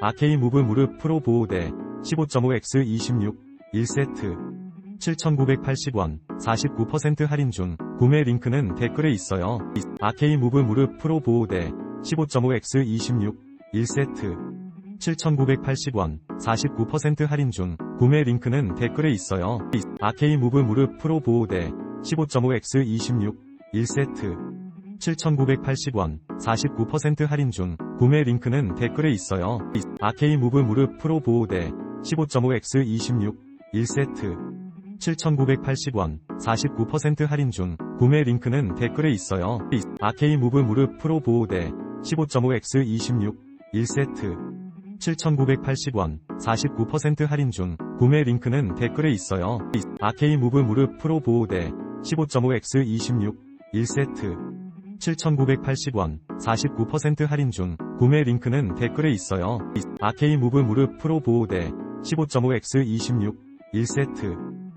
아케이 무브 무릎 프로 보호대 15.5X 26 1세트 7,980원 49% 할인 중 구매 링크는 댓글에 있어요. 아케이 무브 무릎 프로 보호대 15.5X 26 1세트 7,980원 49% 할인 중 구매 링크는 댓글에 있어요. 아케이 무브 무릎 프로 보호대 15.5X 26 1세트 7,980원 49% 할인 중 구매 링크는 댓글에 있어요. 아케이 무브 무릎 프로 보호대 15.5X 26 1세트 7,980원 49% 할인 중 구매 링크는 댓글에 있어요. 아케이 무브 무릎 프로 보호대 15.5X 26 1세트 7,980원 49% 할인 중 구매 링크는 댓글에 있어요. 아케이 무브 무릎 프로 보호대 15.5X 26 1세트 7,980원 49% 할인 중 구매 링크는 댓글에 있어요. 아케이 무브 무릎 프로 보호대 15.5X 26 1세트